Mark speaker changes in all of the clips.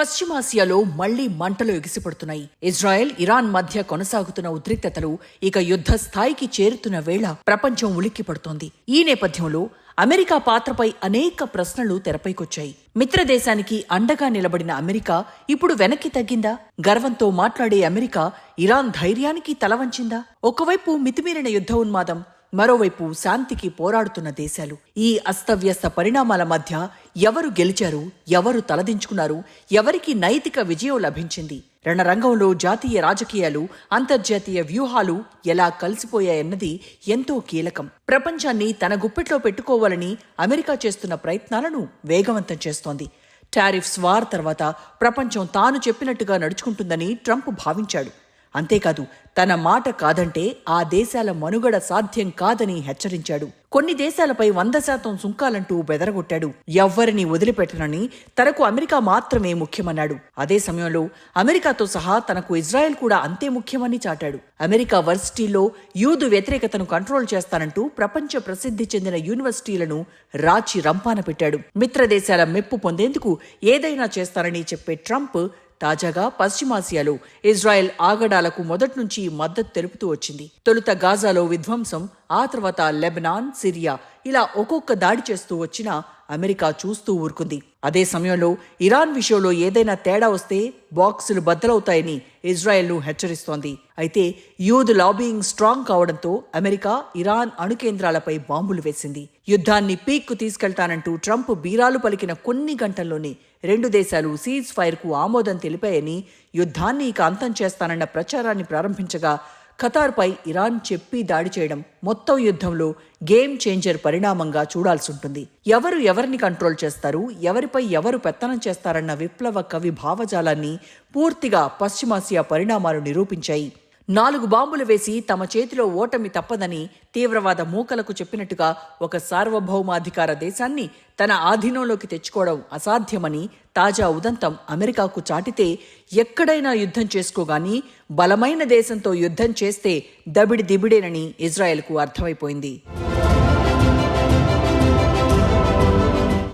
Speaker 1: పశ్చిమాసియాలో మళ్ళీ మంటలు ఎగిసిపడుతున్నాయి. ఇజ్రాయెల్ ఇరాన్ మధ్య కొనసాగుతున్న ఉద్రిక్తతలు ఇక యుద్ధ స్థాయికి చేరుతున్న వేళ ప్రపంచం ఉలిక్కిపడుతోంది. ఈ నేపథ్యంలో అమెరికా పాత్రపై అనేక ప్రశ్నలు తెరపైకొచ్చాయి. మిత్రదేశానికి అండగా నిలబడిన అమెరికా ఇప్పుడు వెనక్కి తగ్గిందా? గర్వంతో మాట్లాడే అమెరికా ఇరాన్ ధైర్యానికి తలవంచిందా? ఒకవైపు మితిమీరిన యుద్ధ ఉన్మాదం మరోవైపు శాంతికి పోరాడుతున్న దేశాలు. ఈ అస్తవ్యస్త పరిణామాల మధ్య ఎవరు గెలిచారు ఎవరు తలదించుకున్నారు ఎవరికి నైతిక విజయం లభించింది? రణరంగంలో జాతీయ రాజకీయాలు అంతర్జాతీయ వ్యూహాలు ఎలా కలిసిపోయాయన్నది ఎంతో కీలకం. ప్రపంచాన్ని తన గుప్పెట్లో పెట్టుకోవాలని అమెరికా చేస్తున్న ప్రయత్నాలను వేగవంతం చేస్తోంది. టారిఫ్స్ వార్ తర్వాత ప్రపంచం తాను చెప్పినట్టుగా నడుచుకుంటుందని ట్రంప్ భావించాడు. అంతేకాదు తన మాట కాదంటే ఆ దేశాల మనుగడ సాధ్యం కాదని హెచ్చరించాడు. కొన్ని దేశాలపై వంద శాతం సుంకాలంటూ బెదరగొట్టాడు. ఎవ్వరిని వదిలిపెట్టనని తనకు అమెరికా మాత్రమే ముఖ్యమన్నాడు. అదే సమయంలో అమెరికాతో సహా తనకు ఇజ్రాయెల్ కూడా అంతే ముఖ్యమని చాటాడు. అమెరికా వర్సిటీల్లో యూదు వ్యతిరేకతను కంట్రోల్ చేస్తానంటూ ప్రపంచ ప్రసిద్ధి చెందిన యూనివర్సిటీలను రాచి రంపాన పెట్టాడు. మిత్రదేశాల మెప్పు పొందేందుకు ఏదైనా చేస్తారని చెప్పే ట్రంప్ తాజాగా పశ్చిమాసియాలో ఇజ్రాయెల్ ఆగడాలకు మొదటి నుంచి మద్దతు తెలుపుతూ వచ్చింది. తొలుత గాజాలో విధ్వంసం ఆ తర్వాత లెబనాన్ సిరియా ఇలా ఒక్కొక్క దాడి చేస్తూ వచ్చినా అమెరికా చూస్తూ ఊరుకుంది. అదే సమయంలో ఇరాన్ విషయంలో ఏదైనా తేడా వస్తే బాక్సులు బద్దలవుతాయని ఇజ్రాయెల్ను హెచ్చరిస్తోంది. అయితే యూద్ లాబీయింగ్ స్ట్రాంగ్ కావడంతో అమెరికా ఇరాన్ అణు కేంద్రాలపై బాంబులు వేసింది. యుద్ధాన్ని పీక్కు తీసుకెళ్తానంటూ ట్రంప్ బీరాలు పలికిన కొన్ని గంటల్లోనే రెండు దేశాలు సీజ్ ఫైర్కు ఆమోదం తెలిపాయని యుద్ధాన్ని ఇక అంతం చేస్తానన్న ప్రచారాన్ని ప్రారంభించగా ఖతార్పై ఇరాన్ చెప్పి దాడి చేయడం మొత్తం యుద్ధంలో గేమ్ చేంజర్ పరిణామంగా చూడాల్సి ఉంటుంది ఎవరు ఎవరిని కంట్రోల్ చేస్తారు? ఎవరిపై ఎవరు పెత్తనం చేస్తారన్న విప్లవ కవి భావజాలాన్ని పూర్తిగా పశ్చిమాసియా పరిణామాలు నిరూపించాయి. నాలుగు బాంబులు వేసి తమ చేతిలో ఓటమి తప్పదని తీవ్రవాద మూకలకు చెప్పినట్టుగా ఒక సార్వభౌమాధికార దేశాన్ని తన ఆధీనంలోకి తెచ్చుకోవడం అసాధ్యమని తాజా ఉదంతం అమెరికాకు చాటితే ఎక్కడైనా యుద్ధం చేసుకోగాని బలమైన దేశంతో యుద్ధం చేస్తే దబిడి దిబిడేనని ఇజ్రాయెల్కు అర్థమైపోయింది.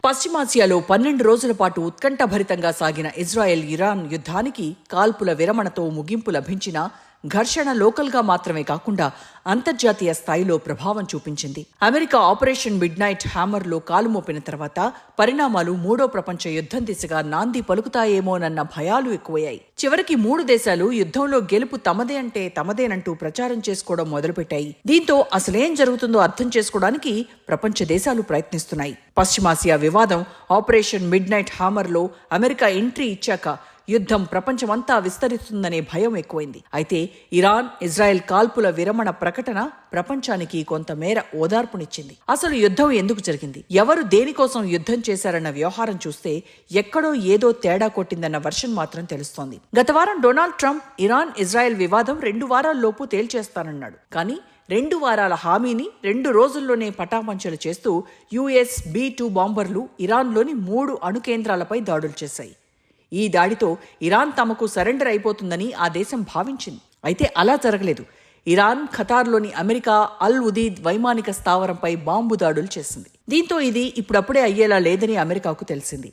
Speaker 1: పశ్చిమాసియాలో పన్నెండు రోజుల పాటు ఉత్కంఠభరితంగా సాగిన ఇజ్రాయెల్ ఇరాన్ యుద్ధానికి కాల్పుల విరమణతో ముగింపు లభించిన ఘర్షణ లోకల్గా మాత్రమే కాకుండా అంతర్జాతీయ స్థాయిలో ప్రభావం చూపించింది. అమెరికా ఆపరేషన్ మిడ్ నైట్ హ్యామర్లో కాలు మోపిన తర్వాత పరిణామాలు మూడో ప్రపంచ యుద్ధం దిశగా నాంది పలుకుతాయేమోనన్న భయాలు ఎక్కువయ్యాయి. చివరికి మూడు దేశాలు యుద్ధంలో గెలుపు తమదే అంటే తమదేనంటూ ప్రచారం చేసుకోవడం మొదలుపెట్టాయి. దీంతో అసలేం జరుగుతుందో అర్థం చేసుకోవడానికి ప్రపంచ దేశాలు ప్రయత్నిస్తున్నాయి. పశ్చిమాసియా వివాదం ఆపరేషన్ మిడ్ నైట్ హ్యామర్లో అమెరికా ఎంట్రీ ఇచ్చాక యుద్ధం ప్రపంచమంతా విస్తరిస్తుందనే భయం ఎక్కువైంది. అయితే ఇరాన్ ఇజ్రాయెల్ కాల్పుల విరమణ ప్రకటన ప్రపంచానికి కొంతమేర ఓదార్పునిచ్చింది. అసలు యుద్ధం ఎందుకు జరిగింది? ఎవరు దేనికోసం యుద్ధం చేశారన్న వ్యవహారం చూస్తే ఎక్కడో ఏదో తేడా కొట్టిందన్న వర్షన్ మాత్రం తెలుస్తోంది. గత వారం డొనాల్డ్ ట్రంప్ ఇరాన్ ఇజ్రాయెల్ వివాదం రెండు వారాల్లోపు తేల్చేస్తానన్నాడు. కానీ రెండు వారాల హామీని రెండు రోజుల్లోనే పటాపంచలు చేస్తూ యుఎస్ బి టూ బాంబర్లు ఇరాన్లోని మూడు అణు కేంద్రాలపై దాడులు చేశాయి. ఈ దాడితో ఇరాన్ తమకు సరెండర్ అయిపోతుందని ఆ దేశం భావించింది. అయితే అలా జరగలేదు. ఇరాన్ ఖతార్లోని అమెరికా అల్ ఉదీద్ వైమానిక స్థావరంపై బాంబు దాడులు చేసింది. దీంతో ఇది ఇప్పుడప్పుడే అయ్యేలా లేదని అమెరికాకు తెలిసింది.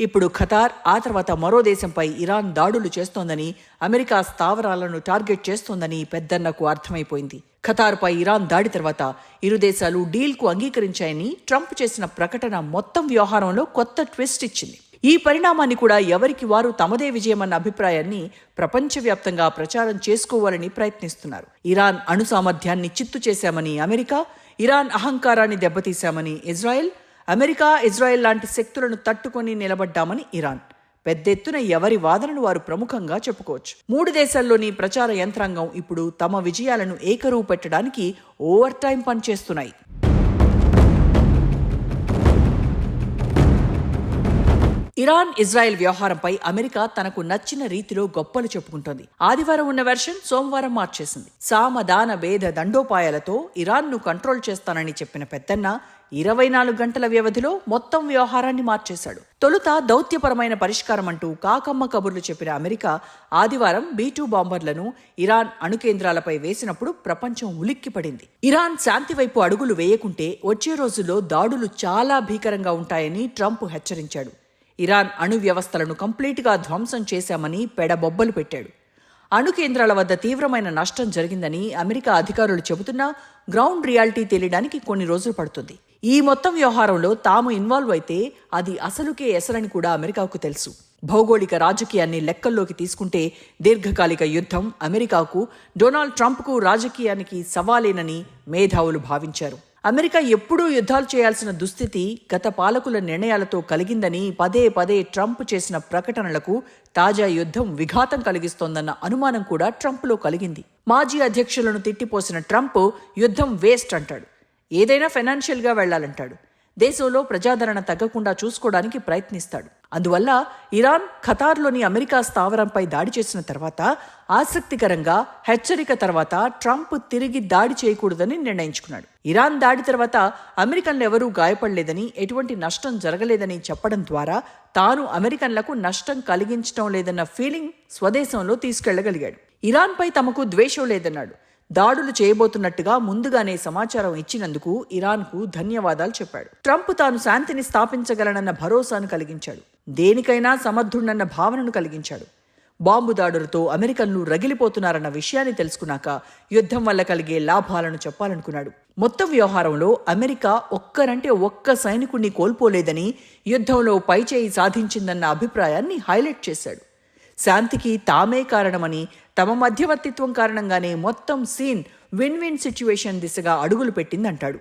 Speaker 1: ఇప్పుడు ఖతార్ ఆ తర్వాత మరో దేశంపై ఇరాన్ దాడులు చేస్తోందని అమెరికా స్థావరాలను టార్గెట్ చేస్తోందని పెద్దన్నకు అర్థమైపోయింది. ఖతార్పై ఇరాన్ దాడి తర్వాత ఇరు దేశాలు డీల్కు అంగీకరించాయని ట్రంప్ చేసిన ప్రకటన మొత్తం వ్యవహారంలో కొత్త ట్విస్ట్ ఇచ్చింది. ఈ పరిణామాన్ని కూడా ఎవరికి వారు తమదే విజయమన్న అభిప్రాయాన్ని ప్రపంచవ్యాప్తంగా ప్రచారం చేసుకోవాలని ప్రయత్నిస్తున్నారు. ఇరాన్ అణు సామర్థ్యాన్ని చిత్తు చేశామని అమెరికా ఇరాన్ అహంకారాన్ని దెబ్బతీశామని ఇజ్రాయెల్ అమెరికా ఇజ్రాయెల్ లాంటి శక్తులను తట్టుకొని నిలబడ్డామని ఇరాన్. పెద్ద ఎత్తున ఎవరి వాదనను వారు ప్రముఖంగా చెప్పుకోవచ్చు. మూడు దేశాల్లోని ప్రచార యంత్రాంగం ఇప్పుడు తమ విజయాలను ఏకరువు పెట్టడానికి ఓవర్ టైం పనిచేస్తున్నాయి. ఇరాన్ ఇజ్రాయెల్ వ్యవహారంపై అమెరికా తనకు నచ్చిన రీతిలో గొప్పలు చెప్పుకుంటోంది. ఆదివారం ఉన్న వెర్షన్ సోమవారం మార్చేసింది సామదాన భేద దండోపాయాలతో ఇరాన్ను కంట్రోల్ చేస్తానని చెప్పిన పెద్దన్న ఇరవై నాలుగు గంటల వ్యవధిలో మొత్తం వ్యవహారాన్ని మార్చేశాడు. తొలుత దౌత్యపరమైన పరిష్కారం అంటూ కాకమ్మ కబుర్లు చెప్పిన అమెరికా ఆదివారం బీటూ బాంబర్లను ఇరాన్ అణుకేంద్రాలపై వేసినప్పుడు ప్రపంచం ఉలిక్కిపడింది. ఇరాన్ శాంతి వైపు అడుగులు వేయకుంటే వచ్చే రోజుల్లో దాడులు చాలా భీకరంగా ఉంటాయని ట్రంప్ హెచ్చరించాడు. ఇరాన్ అణు వ్యవస్థలను కంప్లీట్గా ధ్వంసం చేశామని పెడబొబ్బలు పెట్టాడు. అణు కేంద్రాల వద్ద తీవ్రమైన నష్టం జరిగిందని అమెరికా అధికారులు చెబుతున్నా గ్రౌండ్ రియాలిటీ తేలియడానికి కొన్ని రోజులు పడుతుంది. ఈ మొత్తం వ్యవహారంలో తాము ఇన్వాల్వ్ అయితే అది అసలుకే ఎసరని కూడా అమెరికాకు తెలుసు. భౌగోళిక రాజకీయాన్ని లెక్కల్లోకి తీసుకుంటే దీర్ఘకాలిక యుద్ధం అమెరికాకు డొనాల్డ్ ట్రంప్కు రాజకీయానికి సవాలేనని మేధావులు భావించారు. అమెరికా ఎప్పుడూ యుద్ధాలు చేయాల్సిన దుస్థితి గత పాలకుల నిర్ణయాలతో కలిగిందని పదే పదే ట్రంప్ చేసిన ప్రకటనలకు తాజా యుద్ధం విఘాతం కలిగిస్తోందన్న అనుమానం కూడా ట్రంప్లో కలిగింది. మాజీ అధ్యక్షులను తిట్టిపోసిన ట్రంప్ యుద్ధం వేస్ట్ అంటాడు. ఏదైనా ఫైనాన్షియల్గా వెళ్ళాలంటాడు. దేశంలో ప్రజాదరణ తగ్గకుండా చూసుకోవడానికి ప్రయత్నిస్తాడు. అందువల్ల ఇరాన్ ఖతార్లోని అమెరికా స్థావరంపై దాడి చేసిన తర్వాత ఆసక్తికరంగా హెచ్చరిక తర్వాత ట్రంప్ తిరిగి దాడి చేయకూడదని నిర్ణయించుకున్నాడు. ఇరాన్ దాడి తర్వాత అమెరికన్లు ఎవరూ గాయపడలేదని ఎటువంటి నష్టం జరగలేదని చెప్పడం ద్వారా తాను అమెరికన్లకు నష్టం కలిగించడం లేదన్న ఫీలింగ్ స్వదేశంలో తీసుకెళ్ళగలిగాడు. ఇరాన్పై తమకు ద్వేషం లేదన్నాడు. దాడులు చేయబోతున్నట్టుగా ముందుగానే సమాచారం ఇచ్చినందుకు ఇరాన్కు ధన్యవాదాలు చెప్పాడు. ట్రంప్ తాను శాంతిని స్థాపించగలనన్న భరోసాను కలిగించాడు. దేనికైనా సమర్థుడన్న భావనను కలిగించాడు. బాంబు దాడులతో అమెరికన్లు రగిలిపోతున్నారన్న విషయాన్ని తెలుసుకున్నాక యుద్ధం వల్ల కలిగే లాభాలను చెప్పాలనుకున్నాడు. మొత్తం వ్యవహారంలో అమెరికా ఒక్కరంటే ఒక్క సైనికుణ్ణి కోల్పోలేదని యుద్ధంలో పైచేయి సాధించిందన్న అభిప్రాయాన్ని హైలైట్ చేశాడు. శాంతికి తామే కారణమని తమ మధ్యవర్తిత్వం కారణంగానే మొత్తం సీన్ విన్ విన్ సిచ్యువేషన్ దిశగా అడుగులు పెట్టిందంటాడు.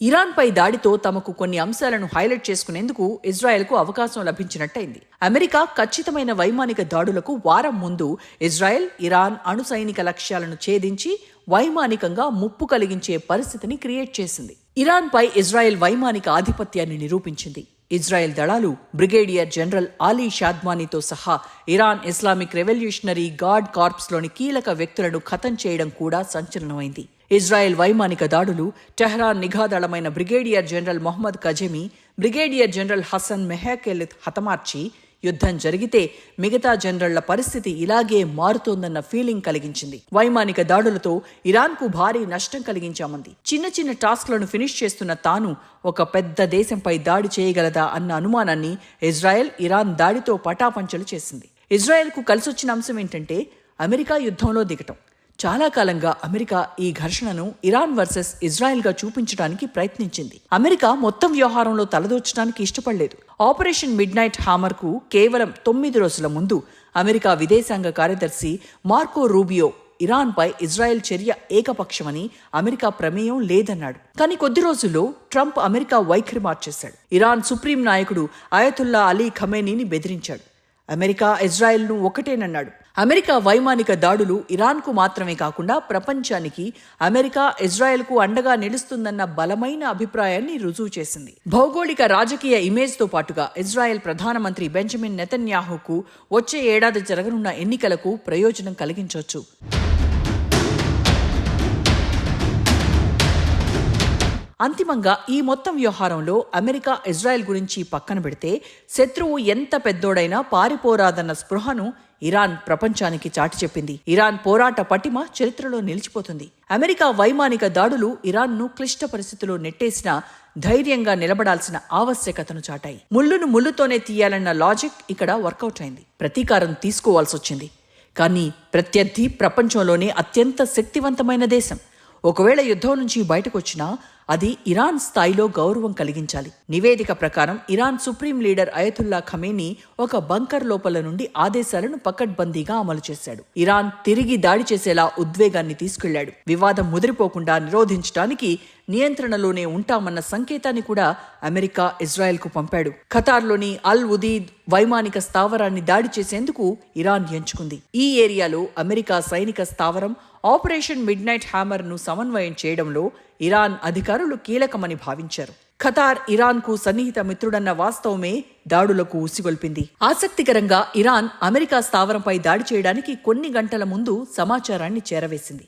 Speaker 1: ఇరాన్పై దాడితో తమకు కొన్ని అంశాలను హైలైట్ చేసుకునేందుకు ఇజ్రాయెల్కు అవకాశం లభించినట్టయింది. అమెరికా ఖచ్చితమైన వైమానిక దాడులకు వారం ముందు ఇజ్రాయెల్ ఇరాన్ అణు సైనిక లక్ష్యాలను ఛేదించి వైమానికంగా ముప్పు కలిగించే పరిస్థితిని క్రియేట్ చేసింది. ఇరాన్పై ఇజ్రాయెల్ వైమానిక ఆధిపత్యాన్ని నిరూపించింది. ఇజ్రాయెల్ దళాలు బ్రిగేడియర్ జనరల్ ఆలీ షాద్మానీతో సహా ఇరాన్ ఇస్లామిక్ రెవల్యూషనరీ గార్డ్ కార్ప్స్లోని కీలక వ్యక్తులను ఖతం చేయడం కూడా సంచలనమైంది. ఇజ్రాయెల్ వైమానిక దాడులు టెహ్రాన్ నిఘా దళమైన brigadier general Mohammad Kazemi brigadier general Hasan మెహకెల్ హతమార్చి. యుద్ధం జరిగితే మిగతా జనరళ్ళ పరిస్థితి ఇలాగే మారుతోందన్న ఫీలింగ్ కలిగించింది. వైమానిక దాడులతో ఇరాన్కు భారీ నష్టం కలిగించామంది. చిన్న చిన్న టాస్క్లను ఫినిష్ చేస్తున్న తాను ఒక పెద్ద దేశంపై దాడి చేయగలదా అన్న అనుమానాన్ని ఇజ్రాయెల్ ఇరాన్ దాడితో పటాపంచలు చేసింది. ఇజ్రాయెల్కు కలిసొచ్చిన అంశం ఏంటంటే అమెరికా యుద్ధంలో దిగటం. చాలా కాలంగా అమెరికా ఈ ఘర్షణను ఇరాన్ వర్సెస్ ఇజ్రాయెల్గా చూపించడానికి ప్రయత్నించింది. అమెరికా మొత్తం వ్యవహారంలో తలదూర్చడానికి ఇష్టపడలేదు. ఆపరేషన్ మిడ్ నైట్ హామర్కు కేవలం తొమ్మిది రోజుల ముందు అమెరికా విదేశాంగ కార్యదర్శి మార్కో రూబియో ఇరాన్పై ఇజ్రాయెల్ చర్య ఏకపక్షమని అమెరికా ప్రమేయం లేదన్నాడు. కానీ కొద్ది రోజుల్లో ట్రంప్ అమెరికా వైఖరి మార్చేశాడు. ఇరాన్ సుప్రీం నాయకుడు అయతుల్లా అలీ ఖమేనీని బెదిరించాడు. అమెరికా ఇజ్రాయెల్ను ఒకటేనన్నాడు. అమెరికా వైమానిక దాడులు ఇరాన్కు మాత్రమే కాకుండా ప్రపంచానికి అమెరికా ఇజ్రాయెల్కు అండగా నిలుస్తుందన్న బలమైన అభిప్రాయాన్ని రుజువు చేసింది. భౌగోళిక రాజకీయ ఇమేజ్తో పాటుగా ఇజ్రాయెల్ ప్రధానమంత్రి బెంజమిన్ నెతన్యాహుకు వచ్చే ఏడాది జరగనున్న ఎన్నికలకు ప్రయోజనం కలిగించవచ్చు అంతిమంగా ఈ మొత్తం వ్యవహారంలో అమెరికా ఇజ్రాయెల్ గురించి పక్కన పెడితే శత్రువు ఎంత పెద్దోడైనా పారిపోరాదన్న స్పృహను ఇరాన్ ప్రపంచానికి చాటి చెప్పింది. ఇరాన్ పోరాట పటిమ చరిత్రలో నిలిచిపోతుంది. అమెరికా వైమానిక దాడులు ఇరాన్ను క్లిష్ట పరిస్థితిలో నెట్టేసిన ధైర్యంగా నిలబడాల్సిన ఆవశ్యకతను చాటాయి. ముళ్ళును ముళ్ళుతోనే తీయాలన్న లాజిక్ ఇక్కడ వర్కౌట్ అయింది. ప్రతీకారం తీసుకోవాల్సి వచ్చింది కానీ ప్రత్యర్థి ప్రపంచంలోనే అత్యంత శక్తివంతమైన దేశం. ఒకవేళ యుద్ధం నుంచి బయటకు వచ్చినా అది ఇరాన్ స్థాయిలో గౌరవం కలిగించాలి. నివేదిక ప్రకారం Iran supreme leader Ayatollah Khamenei ఒక బంకర్ లోపల నుండి ఆదేశాలను పకడ్బందీగా అమలు చేశాడు. ఇరాన్ తిరిగి దాడి చేసేలా ఉద్వేగాన్ని తీసుకెళ్ళాడు. వివాదం ముదిరిపోకుండా నిరోధించడానికి నియంత్రణలోనే ఉంటామన్న సంకేతాన్ని కూడా అమెరికా ఇజ్రాయెల్కు పంపాడు. ఖతార్లోని అల్ ఉదీద్ వైమానిక స్థావరాన్ని దాడి చేసేందుకు ఇరాన్ ఎంచుకుంది. ఈ ఏరియాలో అమెరికా సైనిక స్థావరం ఆపరేషన్ మిడ్ నైట్ హ్యామర్ను సమన్వయం చేయడంలో ఇరాన్ అధికారులు కీలకమని భావించారు. ఖతార్ ఇరాన్కు సన్నిహిత మిత్రుడన్న వాస్తవమే దాడులకు ఉసిగొల్పింది. ఆసక్తికరంగా ఇరాన్ అమెరికా స్థావరంపై దాడి చేయడానికి కొన్ని గంటల ముందు సమాచారాన్ని చేరవేసింది.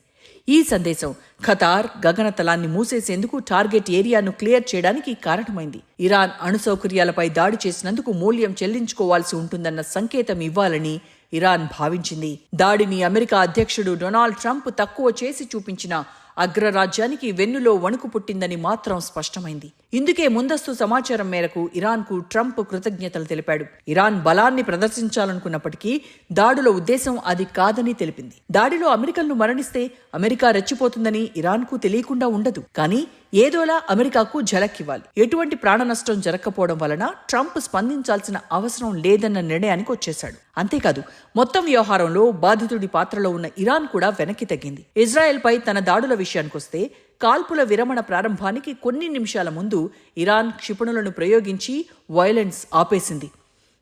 Speaker 1: ఈ సందేశం ఖతార్ గగనతలాన్ని మూసేసేందుకు టార్గెట్ ఏరియాను క్లియర్ చేయడానికి కారణమైంది. ఇరాన్ అణు సౌకర్యాలపై దాడి చేసినందుకు మూల్యం చెల్లించుకోవాల్సి ఉంటుందన్న సంకేతం ఇవ్వాలని ఇరాన్ భావించింది. దాడిని అమెరికా అధ్యక్షుడు డొనాల్డ్ ట్రంప్ తక్కువ చేసి చూపించిన అగ్రరాజ్యానికి వెన్నులో వణుకు పుట్టిందని మాత్రం స్పష్టమైంది. ఇందుకే ముందస్తు సమాచారం మేరకు ఇరాన్కు ట్రంప్ కృతజ్ఞతలు తెలిపాడు. ఇరాన్ బలాన్ని ప్రదర్శించాలనుకున్నప్పటికీ దాడుల ఉద్దేశం అది కాదని తెలిపింది. దాడిలో అమెరికన్లు మరణిస్తే అమెరికా రెచ్చిపోతుందని ఇరాన్కు తెలియకుండా ఉండదు. కానీ ఏదోలా అమెరికాకు ఝలక్కివ్వాలి ఎటువంటి ప్రాణ నష్టం జరగకపోవడం వలన ట్రంప్ స్పందించాల్సిన అవసరం లేదన్న నిర్ణయానికి వచ్చేశాడు. అంతేకాదు మొత్తం వ్యవహారంలో బాధితుడి పాత్రలో ఉన్న ఇరాన్ కూడా వెనక్కి తగ్గింది. ఇజ్రాయెల్పై తన దాడుల విషయానికొస్తే కాల్పుల విరమణ ప్రారంభానికి కొన్ని నిమిషాల ముందు ఇరాన్ క్షిపణులను ప్రయోగించి వైలెన్స్ ఆపేసింది.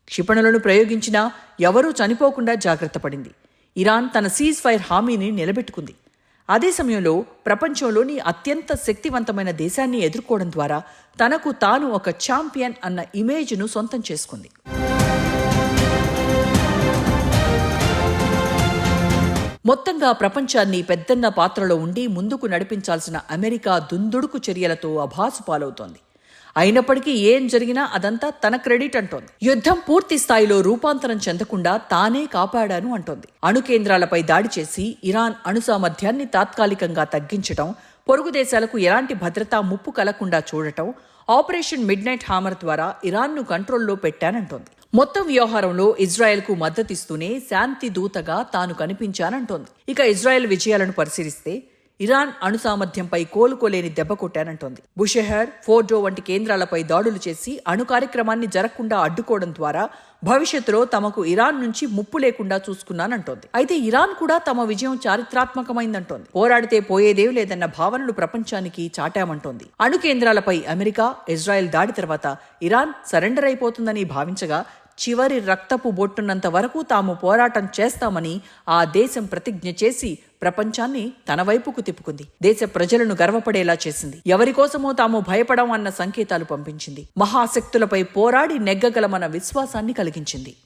Speaker 1: క్షిపణులను ప్రయోగించినా ఎవరూ చనిపోకుండా జాగ్రత్త పడింది. ఇరాన్ తన సీజ్ ఫైర్ హామీని నిలబెట్టుకుంది. అదే సమయంలో ప్రపంచంలోని అత్యంత శక్తివంతమైన దేశాన్ని ఎదుర్కోవడం ద్వారా తనకు తాను ఒక ఛాంపియన్ అన్న ఇమేజ్ను సొంతం చేసుకుంది. మొత్తంగా ప్రపంచాన్ని పెద్దన్న పాత్రలో ఉండి ముందుకు నడిపించాల్సిన అమెరికా దుందుడుకు చర్యలతో అభాసుపాలవుతోంది అయినప్పటికీ ఏం జరిగినా అదంతా తన క్రెడిట్ అంటోంది. యుద్ధం పూర్తి స్థాయిలో రూపాంతరం చెందకుండా తానే కాపాడాను అంటోంది. అణు కేంద్రాలపై దాడి చేసి ఇరాన్ అణు సామర్థ్యాన్ని తాత్కాలికంగా తగ్గించటం పొరుగు దేశాలకు ఎలాంటి భద్రతా ముప్పు కలకుండా చూడటం ఆపరేషన్ మిడ్ నైట్ హామర్ ద్వారా ఇరాన్ను కంట్రోల్లో పెట్టానంటోంది. మొత్తం వ్యవహారంలో ఇజ్రాయెల్కు మద్దతిస్తూనే శాంతి దూతగా తాను కనిపించానంటోంది. ఇక ఇజ్రాయెల్ విజయాలను పరిశీలిస్తే ఇరాన్ అణు సామర్థ్యంపై కోలుకోలేని దెబ్బ కొట్టానంటోంది. బుషెహర్ ఫోర్డో వంటి కేంద్రాలపై దాడులు చేసి అణు కార్యక్రమాన్ని జరగకుండా అడ్డుకోవడం ద్వారా భవిష్యత్తులో తమకు ఇరాన్ నుంచి ముప్పు లేకుండా చూసుకున్నానంటోంది. అయితే ఇరాన్ కూడా తమ విజయం చారిత్రాత్మకమైందంటోంది. పోరాడితే పోయేదేం లేదన్న భావనలు ప్రపంచానికి చాటామంటోంది. అణు కేంద్రాలపై అమెరికా ఇజ్రాయెల్ దాడి తర్వాత ఇరాన్ సరెండర్ అయిపోతుందని భావించగా చివరి రక్తపు బొట్టున్నంత వరకు తాము పోరాటం చేస్తామని ఆ దేశం ప్రతిజ్ఞ చేసి ప్రపంచాన్ని తన వైపుకు తిప్పుకుంది. దేశ ప్రజలను గర్వపడేలా చేసింది. ఎవరికోసమో తాము భయపడం అన్న సంకేతాలు పంపించింది. మహాశక్తులపై పోరాడి నెగ్గగలమన్న విశ్వాసాన్ని కలిగించింది.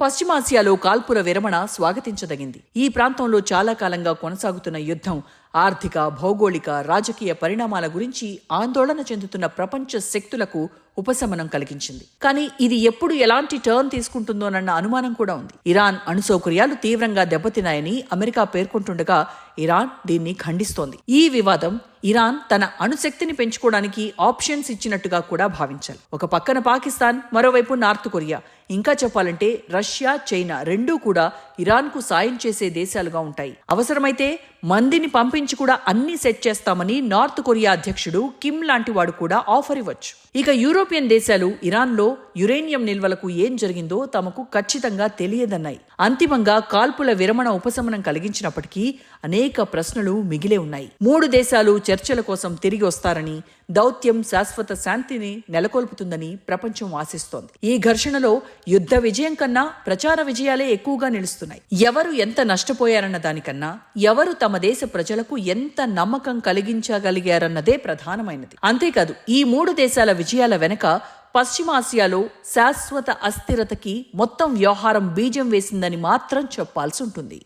Speaker 1: పశ్చిమాసియాలో కాల్పుల విరమణ స్వాగతించదగింది. ఈ ప్రాంతంలో చాలా కాలంగా కొనసాగుతున్న యుద్ధం ఆర్థిక భౌగోళిక రాజకీయ పరిణామాల గురించి ఆందోళన చెందుతున్న ప్రపంచ శక్తులకు ఉపశమనం కలిగించింది. కానీ ఇది ఎప్పుడు ఎలాంటి టర్న్ తీసుకుంటుందోనన్న అనుమానం కూడా ఉంది. ఇరాన్ అణు సౌకర్యాలు తీవ్రంగా దెబ్బతిన్నాయని అమెరికా పేర్కొంటుండగా ఇరాన్ దీన్ని ఖండిస్తోంది. ఈ వివాదం ఇరాన్ తన అణుశక్తిని పెంచుకోవడానికి ఆప్షన్స్ ఇచ్చినట్టుగా కూడా భావించాలి. ఒక పక్కన పాకిస్తాన్ మరోవైపు నార్త్ కొరియా. ఇంకా చెప్పాలంటే రష్యా చైనా రెండూ కూడా ఇరాన్కు సాయం చేసే దేశాలుగా ఉంటాయి. అవసరమైతే మందిని పంపించి కూడా అన్ని సెట్ చేస్తామని నార్త్ కొరియా అధ్యక్షుడు కిమ్ లాంటి వాడు కూడా ఆఫర్ ఇవ్వచ్చు. ఇక యూరోపియన్ దేశాలు ఇరాన్లో యురేనియం నిల్వలకు ఏం జరిగిందో తమకు ఖచ్చితంగా తెలియదన్నాయి. అంతిమంగా కాల్పుల విరమణ ఉపశమనం కలిగించినప్పటికీ అనేక ప్రశ్నలు మిగిలే ఉన్నాయి. మూడు దేశాలు చర్చల కోసం తిరిగి వస్తారని దౌత్యం శాశ్వత శాంతిని నెలకొల్పుతుందని ప్రపంచం ఆశిస్తోంది. ఈ ఘర్షణలో యుద్ధ విజయం కన్నా ప్రచార విజయాలే ఎక్కువగా నిలుస్తున్నాయి. ఎవరు ఎంత నష్టపోయారన్న దానికన్నా ఎవరు తమ తమ దేశ ప్రజలకు ఎంత నమ్మకం కలిగించగలిగారన్నదే ప్రధానమైనది. అంతేకాదు ఈ మూడు దేశాల విజయాల వెనుక పశ్చిమాసియాలో శాశ్వత అస్థిరతకి మొత్తం వ్యవహారం బీజం వేసిందని మాత్రం చెప్పాల్సి ఉంటుంది.